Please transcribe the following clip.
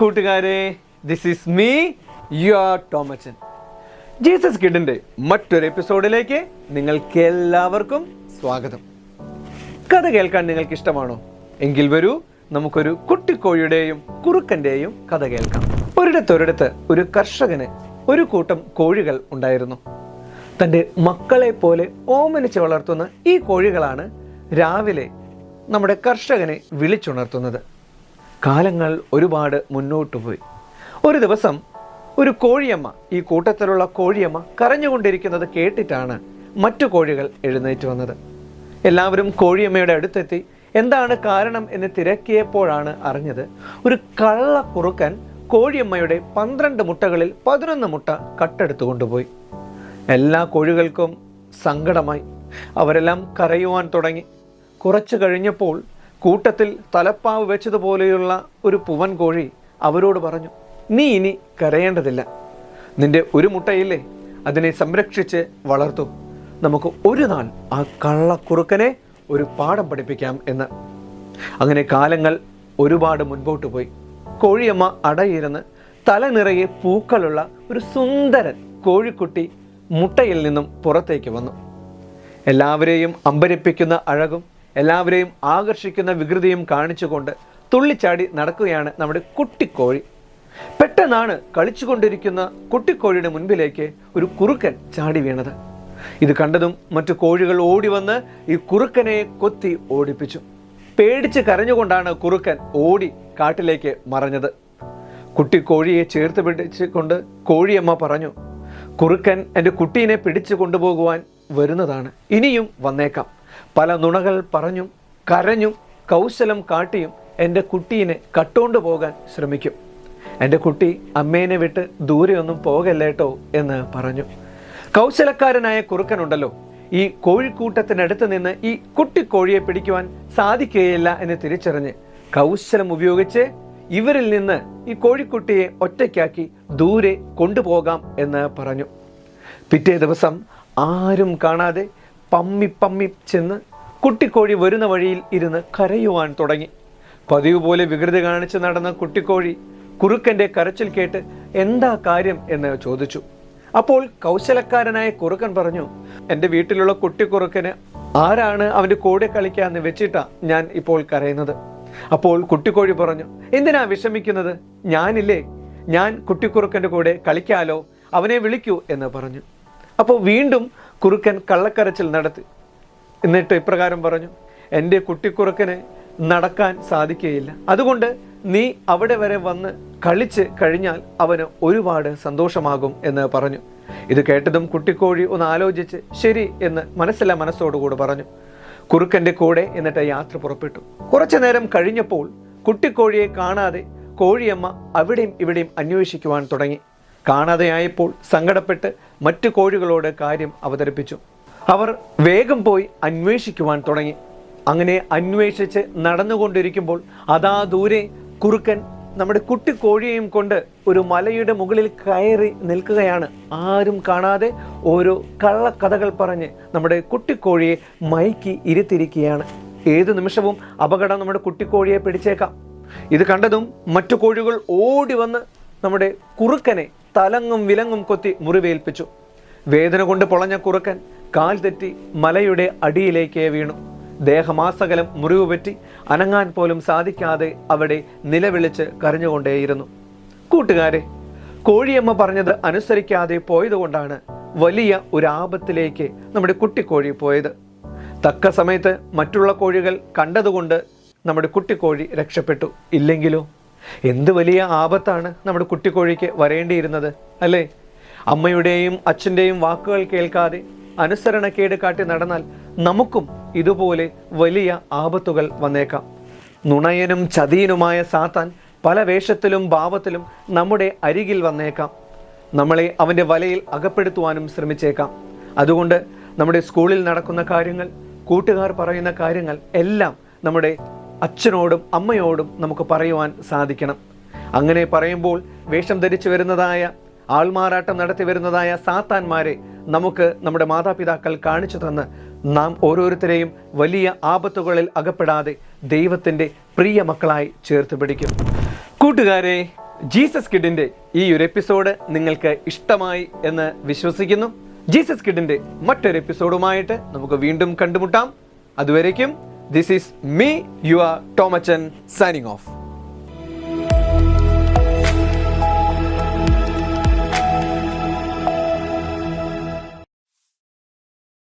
കൂട്ടുകാരെ this is me your Tomachan Jesus കിഡിന്റെ മറ്റൊരു എപ്പിസോഡിലേക്ക് നിങ്ങൾക്ക് എല്ലാവർക്കും സ്വാഗതം. കഥ കേൾക്കാൻ നിങ്ങൾക്ക് ഇഷ്ടമാണോ എങ്കിൽ വരൂ നമുക്കൊരു കുട്ടിക്കോഴിയുടെയും കുറുക്കന്റെയും കഥ കേൾക്കാം. ഒരിടത്തൊരിടത്ത് ഒരു കർഷകന് ഒരു കൂട്ടം കോഴികൾ ഉണ്ടായിരുന്നു. തന്റെ മക്കളെ പോലെ ഓമനിച്ച് വളർത്തുന്ന ഈ കോഴികളാണ് രാവിലെ നമ്മുടെ കർഷകനെ വിളിച്ചുണർത്തുന്നത്. കാലങ്ങൾ ഒരുപാട് മുന്നോട്ട് പോയി. ഒരു ദിവസം ഒരു കോഴിയമ്മ ഈ കൂട്ടത്തിലുള്ള കോഴിയമ്മ കരഞ്ഞുകൊണ്ടിരിക്കുന്നത് കേട്ടിട്ടാണ് മറ്റു കോഴികൾ എഴുന്നേറ്റ് വന്നത്. എല്ലാവരും കോഴിയമ്മയുടെ അടുത്തെത്തി എന്താണ് കാരണം എന്ന് തിരക്കിയപ്പോഴാണ് അറിഞ്ഞത്. ഒരു കള്ള കുറുക്കൻ കോഴിയമ്മയുടെ പന്ത്രണ്ട് മുട്ടകളിൽ പതിനൊന്ന് മുട്ട കട്ടെടുത്തു കൊണ്ടുപോയി. എല്ലാ കോഴികൾക്കും സങ്കടമായി. അവരെല്ലാം കരയുവാൻ തുടങ്ങി. കുറച്ചു കഴിഞ്ഞപ്പോൾ കൂട്ടത്തിൽ തലപ്പാവ് വെച്ചതുപോലെയുള്ള ഒരു പൂവൻ കോഴി അവരോട് പറഞ്ഞു നീ ഇനി കരയേണ്ടതില്ല. നിന്റെ ഒരു മുട്ടയില്ലേ? അതിനെ സംരക്ഷിച്ച് വളർത്തു. നമുക്ക് ഒരു നാൾ ആ കള്ളക്കുറുക്കനെ ഒരു പാഠം പഠിപ്പിക്കാം എന്ന്. അങ്ങനെ കാലങ്ങൾ ഒരുപാട് മുൻപോട്ട് പോയി. കോഴിയമ്മ അടയിരുന്ന് തല നിറയെ പൂക്കളുള്ള ഒരു സുന്ദരൻ കോഴിക്കുട്ടി മുട്ടയിൽ നിന്നും പുറത്തേക്ക് വന്നു. എല്ലാവരെയും അമ്പരിപ്പിക്കുന്ന അഴകും എല്ലാവരെയും ആകർഷിക്കുന്ന വികൃതിയും കാണിച്ചുകൊണ്ട് തുള്ളിച്ചാടി നടക്കുകയാണ് നമ്മുടെ കുട്ടിക്കോഴി. പെട്ടെന്നാണ് കളിച്ചുകൊണ്ടിരിക്കുന്ന കുട്ടിക്കോഴിയുടെ മുൻപിലേക്ക് ഒരു കുറുക്കൻ ചാടി വീണത്. ഇത് കണ്ടതും മറ്റു കോഴികൾ ഓടി വന്ന് ഈ കുറുക്കനെ കൊത്തി ഓടിപ്പിച്ചു. പേടിച്ച് കരഞ്ഞുകൊണ്ടാണ് കുറുക്കൻ ഓടി കാട്ടിലേക്ക് മറഞ്ഞത്. കുട്ടിക്കോഴിയെ ചേർത്ത് പിടിച്ചുകൊണ്ട് കോഴിയമ്മ പറഞ്ഞു കുറുക്കൻ എന്റെ കുട്ടീനെ പിടിച്ചു കൊണ്ടുപോകുവാൻ വരുന്നതാണ്. ഇനിയും വന്നേക്കാം. പല നുണകൾ പറഞ്ഞും കരഞ്ഞും കൗശലം കാട്ടിയും എന്റെ കുട്ടീനെ കട്ടുകൊണ്ട് പോകാൻ ശ്രമിക്കും. എന്റെ കുട്ടി അമ്മേനെ വിട്ട് ദൂരെയൊന്നും പോകല്ലേട്ടോ എന്ന് പറഞ്ഞു. കൗശലക്കാരനായ കുറുക്കനുണ്ടല്ലോ ഈ കോഴിക്കൂട്ടത്തിനടുത്ത് നിന്ന് ഈ കുട്ടി കോഴിയെ പിടിക്കുവാൻ സാധിക്കുകയില്ല എന്ന് തിരിച്ചറിഞ്ഞ് കൗശലം ഉപയോഗിച്ച് ഇവരിൽ നിന്ന് ഈ കോഴിക്കുട്ടിയെ ഒറ്റയ്ക്കാക്കി ദൂരെ കൊണ്ടുപോകാം എന്ന് പറഞ്ഞു. പിറ്റേ ദിവസം ആരും കാണാതെ പമ്മി പമ്മി ചെന്ന് കുട്ടിക്കോഴി വരുന്ന വഴിയിൽ ഇരുന്ന് കരയുവാൻ തുടങ്ങി. പതിവ് പോലെ വികൃതി കാണിച്ച് നടന്ന കുട്ടിക്കോഴി കുറുക്കന്റെ കരച്ചിൽ കേട്ട് എന്താ കാര്യം എന്ന് ചോദിച്ചു. അപ്പോൾ കൗശലക്കാരനായ കുറുക്കൻ പറഞ്ഞു എന്റെ വീട്ടിലുള്ള കുട്ടിക്കുറുക്കന് ആരാണ് അവന്റെ കൂടെ കളിക്കാന്ന് വെച്ചിട്ടാ ഞാൻ ഇപ്പോൾ കരയുന്നത്. അപ്പോൾ കുട്ടിക്കോഴി പറഞ്ഞു എന്തിനാ വിഷമിക്കുന്നത്? ഞാനില്ലേ? ഞാൻ കുട്ടിക്കുറുക്കന്റെ കൂടെ കളിക്കാലോ? അവനെ വിളിക്കൂ എന്ന് പറഞ്ഞു. അപ്പോൾ വീണ്ടും കുറുക്കൻ കള്ളക്കരച്ചിൽ നടത്തി. എന്നിട്ട് ഇപ്രകാരം പറഞ്ഞു എന്റെ കുട്ടിക്കുറുക്കന് നടക്കാൻ സാധിക്കുകയില്ല. അതുകൊണ്ട് നീ അവിടെ വരെ വന്ന് കളിച്ച് കഴിഞ്ഞാൽ അവന് ഒരുപാട് സന്തോഷമാകും എന്ന് പറഞ്ഞു. ഇത് കേട്ടതും കുട്ടിക്കോഴി ഒന്ന് ആലോചിച്ച് ശരി എന്ന് മനസ്സില്ല മനസ്സോടുകൂടി പറഞ്ഞു. കുറുക്കന്റെ കൂടെ എന്നിട്ട് യാത്ര പുറപ്പെട്ടു. കുറച്ചു നേരം കഴിഞ്ഞപ്പോൾ കുട്ടിക്കോഴിയെ കാണാതെ കോഴിയമ്മ അവിടെയും ഇവിടെയും അന്വേഷിക്കുവാൻ തുടങ്ങി. കാണാതെയായപ്പോൾ സങ്കടപ്പെട്ട് മറ്റു കോഴികളോട് കാര്യം അവതരിപ്പിച്ചു. അവർ വേഗം പോയി അന്വേഷിക്കുവാൻ തുടങ്ങി. അങ്ങനെ അന്വേഷിച്ച് നടന്നുകൊണ്ടിരിക്കുമ്പോൾ അതാ ദൂരെ കുറുക്കൻ നമ്മുടെ കുട്ടി കോഴിയെയും കൊണ്ട് ഒരു മലയുടെ മുകളിൽ കയറി നിൽക്കുകയാണ്. ആരും കാണാതെ ഓരോ കള്ളക്കഥകൾ പറഞ്ഞ് നമ്മുടെ കുട്ടിക്കോഴിയെ മയക്കി ഇരുത്തിരിക്കുകയാണ്. ഏത് നിമിഷവും അപകടം നമ്മുടെ കുട്ടിക്കോഴിയെ പിടിച്ചേക്കാം. ഇത് കണ്ടതും മറ്റു കോഴികൾ ഓടി വന്ന് നമ്മുടെ കുറുക്കനെ തലങ്ങും വിലങ്ങും കൊത്തി മുറിവേൽപ്പിച്ചു. വേദന കൊണ്ട് പൊളഞ്ഞ കുറുക്കൻ കാൽ തെറ്റി മലയുടെ അടിയിലേക്ക് വീണു. ദേഹമാസകലം മുറിവ് പറ്റി അനങ്ങാൻ പോലും സാധിക്കാതെ അവിടെ നിലവിളിച്ച് കരഞ്ഞുകൊണ്ടേയിരുന്നു. കൂട്ടുകാരെ കോഴിയമ്മ പറഞ്ഞത് അനുസരിക്കാതെ പോയതുകൊണ്ടാണ് വലിയ ഒരു ആപത്തിലേക്ക് നമ്മുടെ കുട്ടിക്കോഴി പോയത്. തക്ക സമയത്ത് മറ്റുള്ള കോഴികൾ കണ്ടതുകൊണ്ട് നമ്മുടെ കുട്ടിക്കോഴി രക്ഷപ്പെട്ടു. ഇല്ലെങ്കിലോ? എന്ത് വലിയ ആപത്താണ് നമ്മുടെ കുട്ടിക്കോഴിക്ക് വരേണ്ടിയിരുന്നത് അല്ലേ? അമ്മയുടെയും അച്ഛന്റെയും വാക്കുകൾ കേൾക്കാതെ അനുസരണക്കേട് കാട്ടി നടന്നാൽ നമുക്കും ഇതുപോലെ വലിയ ആപത്തുകൾ വന്നേക്കാം. നുണയനും ചതിയനുമായ സാത്താൻ പല വേഷത്തിലും ഭാവത്തിലും നമ്മുടെ അരികിൽ വന്നേക്കാം. നമ്മളെ അവന്റെ വലയിൽ അകപ്പെടുത്തുവാനും ശ്രമിച്ചേക്കാം. അതുകൊണ്ട് നമ്മുടെ സ്കൂളിൽ നടക്കുന്ന കാര്യങ്ങൾ കൂട്ടുകാർ പറയുന്ന കാര്യങ്ങൾ എല്ലാം നമ്മുടെ അച്ഛനോടും അമ്മയോടും നമുക്ക് പറയുവാൻ സാധിക്കണം. അങ്ങനെ പറയുമ്പോൾ വേഷം ധരിച്ചു വരുന്നതായ ആൾമാറാട്ടം നടത്തി വരുന്നതായ സാത്താന്മാരെ നമുക്ക് നമ്മുടെ മാതാപിതാക്കൾ കാണിച്ചു തന്ന് നാം ഓരോരുത്തരെയും വലിയ ആപത്തുകളിൽ അകപ്പെടാതെ ദൈവത്തിന്റെ പ്രിയ മക്കളായി ചേർത്ത് പിടിക്കും. കൂട്ടുകാരെ ജീസസ് കിഡിന്റെ ഈ ഒരു എപ്പിസോഡ് നിങ്ങൾക്ക് ഇഷ്ടമായി എന്ന് വിശ്വസിക്കുന്നു. ജീസസ് കിഡിന്റെ മറ്റൊരു എപ്പിസോഡുമായിട്ട് നമുക്ക് വീണ്ടും കണ്ടുമുട്ടാം. അതുവരേക്കും this is me you are Tomachan signing off